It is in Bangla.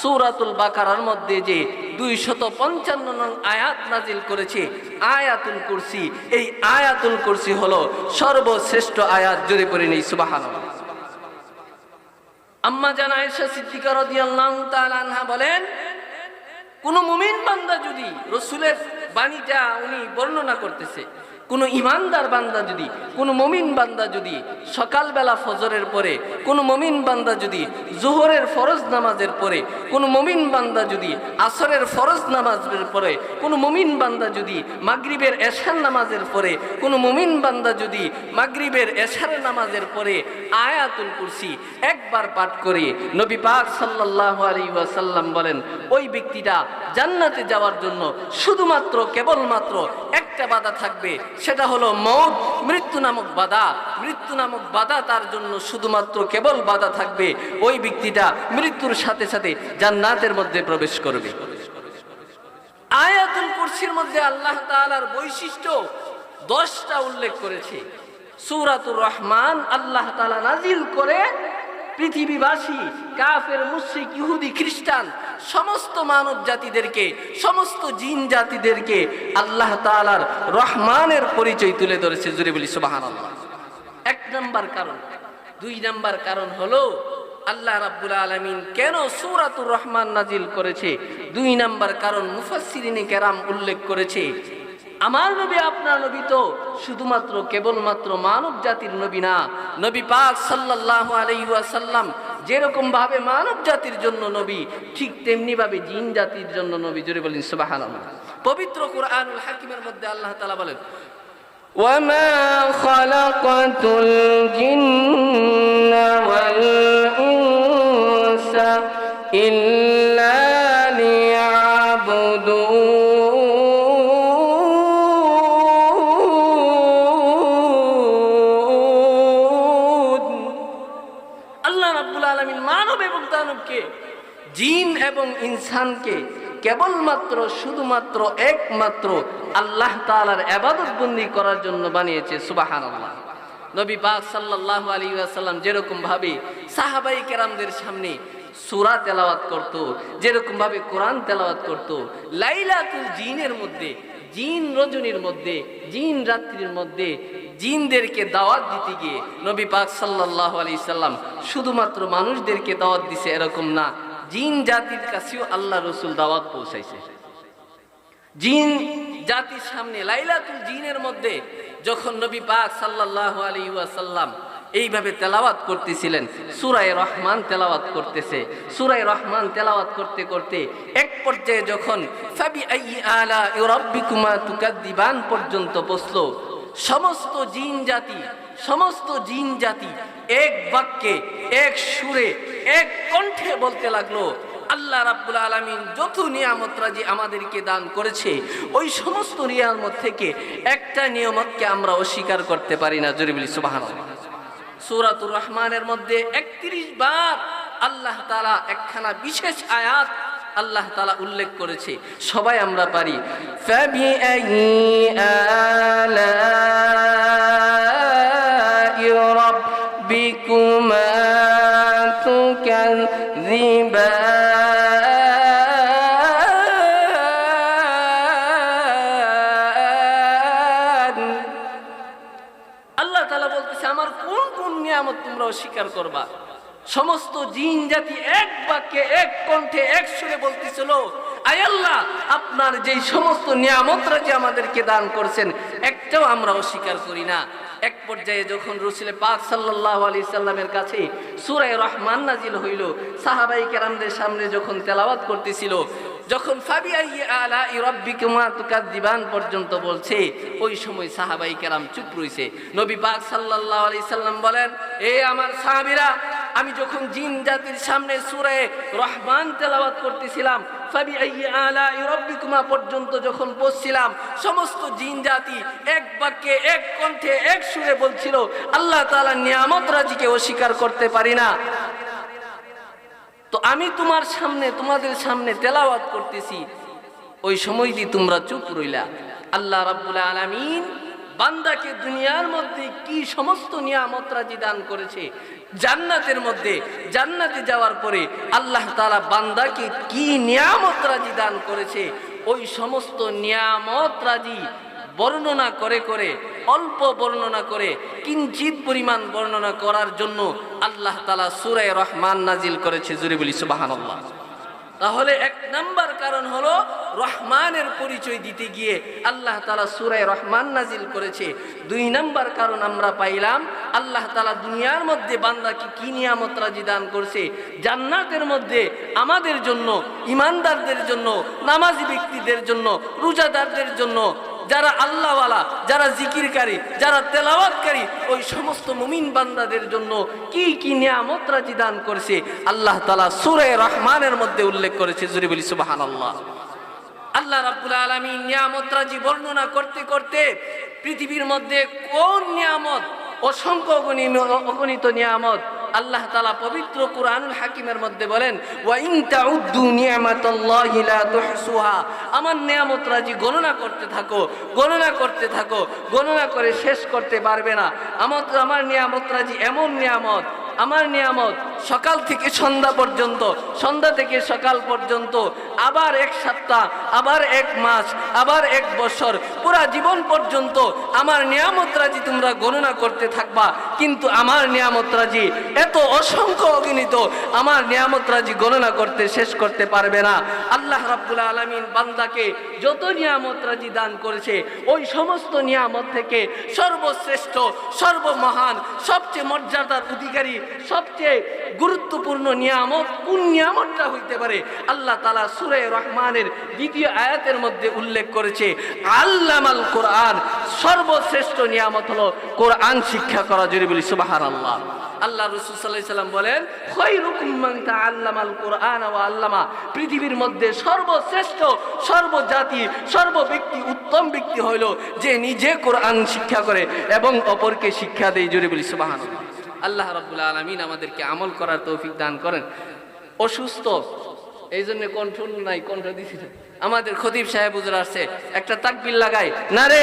সূরাতুল বাকারার মধ্যে যে দুই শত পঞ্চান্ন নং আয়াত নাজিল করেছে, আয়াতুল কুরসি, এই আয়াতুল কুরসি হলো সর্বশ্রেষ্ঠ আয়াত, জোরে পড়ে নেই, সুবহানাল্লাহ। আম্মা জান আয়েশা সিদ্দিকা আনহা বলেন, কোন মুমিন বান্দা যদি রসুলের বাণীটা উনি বর্ণনা করতেছে কোন ইমানদার বান্দা যদি, কোন মমিন বান্দা যদি সকালবেলা ফজরের পরে, কোন মমিন বান্দা যদি জোহরের ফরজ নামাজের পরে, কোন মমিন বান্দা যদি আসরের ফরজ নামাজের পরে, কোন মমিন বান্দা যদি মাগরিবের এশার নামাজের পরে, কোন মমিন বান্দা যদি মাগরিবের এশার নামাজের পরে আয়াতুল কুরসি একবার পাঠ করে নবী পাক সাল্লাল্লাহু আলাইহি ওয়াসাল্লাম বলেন, ওই ব্যক্তিটা জান্নাতে যাওয়ার জন্য শুধুমাত্র, কেবলমাত্র একটা বাধা থাকবে সেটা হলো মৌত, মৃত্যু নামক বাধা। মৃত্যু নামক বাধা তার জন্য শুধুমাত্র কেবল বাধা থাকবে। ওই ব্যক্তিটা মৃত্যুর সাথে সাথে জান্নাতের মধ্যে প্রবেশ করবে। আয়াতুল কুরসির মধ্যে আল্লাহ তাআলার বৈশিষ্ট্য দশটা উল্লেখ করেছে। সূরাতুর রহমান আল্লাহ তাআলা নাজিল করে পৃথিবীবাসী, কাফের, মুশরিক, ইহুদি, খ্রিস্টান সমস্ত মানব জাতিদেরকে, সমস্ত জিন জাতিদেরকে আল্লাহ তাআলার রহমানের পরিচয় তুলে ধরেছে জুড়ে বলি, সুবহানাল্লাহ। এক নাম্বার কারণ। দুই নম্বর কারণ হলো, আল্লাহ রাব্বুল আলামিন কেন সুরাতুর রহমান নাজিল করেছে? দুই নাম্বার কারণ মুফাসসিরিনে কেরাম উল্লেখ করেছে, আমার নবী, আপনার নবী তো শুধুমাত্র কেবলমাত্র মানব জাতির নবী না, নবী পাক সাল্লাল্লাহু আলাইহি ওয়াসাল্লাম যেরকম ভাবে মানব জাতির জন্য নবী ঠিক তেমনি ভাবে জিন জাতির জন্য নবী জোরে বলেন সুবহানাল্লাহ পবিত্র কোরআনুল হাকিমের মধ্যে আল্লাহ তাআলা বলেন وما خلقت الجن والإنس إلا জিন এবং ইনসানকে কেবলমাত্র, শুধুমাত্র একমাত্র আল্লাহ তাআলার ইবাদত বন্দি করার জন্য বানিয়েছে, সুবহানাল্লাহ। নবী পাক সাল্লাল্লাহু আলাইহি ওয়াসাল্লাম যেরকম ভাবে সাহাবাই কেরামদের সামনে সুরা তেলাওয়াত করত যেরকম ভাবে কোরআন তেলাওয়াত করত, লাইলাতুল জিনের মধ্যে, জিন রজনীর মধ্যে, জিন রাত্রির মধ্যে জিনদেরকে দাওয়াত দিতে গিয়ে নবী পাক সাল্লাহ আলি সাল্লাম শুধুমাত্র মানুষদেরকে দাওয়াত দিছে এরকম না। জিন জাতির কাছেও আল্লাহ রসুল দাওয়াত পৌঁছাইছে। জিন জাতির সামনে লাইলাতুল জিনের মধ্যে যখন নবী পাক সাল্লাল্লাহু আলাইহি ওয়াসাল্লাম এইভাবে তেলাওয়াত করতেছিলেন, সূরায়ে রহমান তেলাওয়াত করতেছে। সূরায়ে রহমান তেলাওয়াত করতে করতে এক পর্যায়ে যখন আলা রাব্বিকুমা তুকাদ্দিবান পর্যন্ত পৌঁছলো সমস্ত জিন জাতি, সমস্ত জিন জাতি এক বাক্যে, এক সুরে, এক কণ্ঠে বলতে লাগল, আল্লাহ রাব্বুল আলমিন যত নিয়ামতরাজি আমাদেরকে দান করেছে, ওই সমস্ত নিয়ামত থেকে একটা নিয়ামতকে আমরা অস্বীকার করতে পারি না। জরিবুল সুবাহ সুরাতুর রহমানের মধ্যে একত্রিশ বার আল্লাহ তালা একখানা বিশেষ আয়াত আল্লাহ তালা উল্লেখ করেছে। সবাই আমরা পারি ফ্যাবি ربكما تكذبان আল্লাহ তাআলা বলতেছে আমার কোন কোন নিয়ামত তোমরা অস্বীকার করবা সমস্ত জিন জাতি এক বাক্যে এক কণ্ঠে এক সুরে বলতেছিল আয় আল্লাহ আপনার যেই সমস্ত নিয়ামতরা যে আমাদেরকে দান করছেন একটাও আমরা অস্বীকার করি না এক পর্যায়ে যখন রসুল পাক সাল্লাল্লাহু আলি সাল্লামের কাছে সূরা রহমান নাজিল হইল, সাহাবাই কেরামদের সামনে যখন তেলাওয়াত করতেছিল, যখন তুকাদ্দিবান পর্যন্ত বলছে, ওই সময় সাহাবাই কেরাম চুপ রইছে। নবী পাক সাল্লাল্লাহু আলি সাল্লাম বলেন, এ আমার সাহাবিরা, আমি যখন জিন জাতির সামনে সূরা রহমান তেলাওয়াত করতেছিলাম যখন পৌঁছছিলাম সমস্ত জিন জাতি এক বাক্যে, এক কণ্ঠে, এক সুরে বলছিল, আল্লাহ নিয়ামত রাজিকে অস্বীকার করতে পারি না। তো আমি তোমার সামনে, তোমাদের সামনে তেলাওয়াত করতেছি। ওই সময় তোমরা চুপ রইলা। আল্লাহ রাব্বুল আলামিন বান্দাকে দুনিয়ার মধ্যে কি সমস্ত নিয়ামত রাজি দান করেছে, জান্নাতের মধ্যে, জান্নাতে যাওয়ার পরে আল্লাহ তালা বান্দাকে কি নিয়ামত রাজি দান করেছে, ওই সমস্ত নিয়ামত রাজি বর্ণনা করে করে, অল্প বর্ণনা করে, কিঞ্চিত পরিমাণ বর্ণনা করার জন্য আল্লাহ তালা সুরায় রহমান নাজিল করেছে। জুড়ে বলি সুবাহান্লাহ তাহলে এক নাম্বার কারণ হলো রহমানের পরিচয় দিতে গিয়ে আল্লাহ তালা সুরায় রহমান নাজিল করেছে। দুই নাম্বার কারণ আমরা পাইলাম, আল্লাহ তালা দুনিয়ার মধ্যে বান্দাকে কি নিয়ামত রাজি দান করছে। জান্নাতের মধ্যে আমাদের জন্য ইমানদারদের জন্য, নামাজি ব্যক্তিদের জন্য, রোজাদারদের জন্য, যারা আল্লাহওয়ালা, যারা জিকিরকারী, যারা তেলাওয়াতকারী, ওই সমস্ত মুমিন বান্দাদের জন্য কি কি নিয়ামত রাজি দান করেছে, আল্লাহ তালা সুরে রহমানের মধ্যে উল্লেখ করেছে। জুরি বলি সুবাহান আল্লাহ আল্লাহ রাব্বুল আলামিন নিয়ামত রাজি বর্ণনা করতে করতে পৃথিবীর মধ্যে কোন নিয়ামত, অসংখ্য অগণি- অগণিত নিয়ামত আল্লাহ তালা পবিত্র কুরআনুল হাকিমের মধ্যে বলেন আমার নিয়ামত রাজি গণনা করতে থাকো, গণনা করতে থাকো, গণনা করে শেষ করতে পারবে না। আমার আমার নিয়ামত রাজি এমন নিয়ামত, আমার নিয়ামত সকাল থেকে সন্ধ্যা পর্যন্ত, সন্ধ্যা থেকে সকাল পর্যন্ত, আবার এক সপ্তাহ, আবার এক মাস, আবার এক বছর, পুরা জীবন পর্যন্ত আমার নিয়ামত রাজি তোমরা গণনা করতে থাকবা। কিন্তু আমার নিয়ামত রাজি, এত অসংখ্য অগণিত আমার নিয়ামত রাজি গণনা করতে, শেষ করতে পারবে না। আল্লাহ রাব্বুল আলামিন বান্দাকে যত নিয়ামত রাজি দান করেছে, ওই সমস্ত নিয়ামত থেকে সর্বশ্রেষ্ঠ, সর্বমহান, সবচেয়ে মর্যাদার অধিকারী, সবচেয়ে গুরুত্বপূর্ণ নিয়ামত, কোন নিয়ামতটা হইতে পারে? আল্লাহ তালা সুরে রহমানের দ্বিতীয় আয়াতের মধ্যে উল্লেখ করেছে, আল্লামাল কোরআন, সর্বশ্রেষ্ঠ নিয়ামত হলো কোরআন শিক্ষা করা জরুরি বলি সুবাহার আল্লাহ আল্লাহ রসুল সাল্লাম বলেন তাআল্লামাল কোরআন ও আল্লামা। পৃথিবীর মধ্যে সর্বশ্রেষ্ঠ, সর্বজাতি সর্ব ব্যক্তি উত্তম ব্যক্তি হইল যে নিজে কোরআন শিক্ষা করে এবং অপরকে শিক্ষা দেয়, জোরে বলি সুবহানাল্লাহ। আল্লাহ রাব্বুল আলমিন আমাদেরকে আমল করার তৌফিক দান করেন। অসুস্থ এই জন্য কণ্ঠ নাই, কণ্ঠ দিছি আমাদের খতিব সাহেব হুজুর আসছে, একটা তাকবিল লাগায় না রে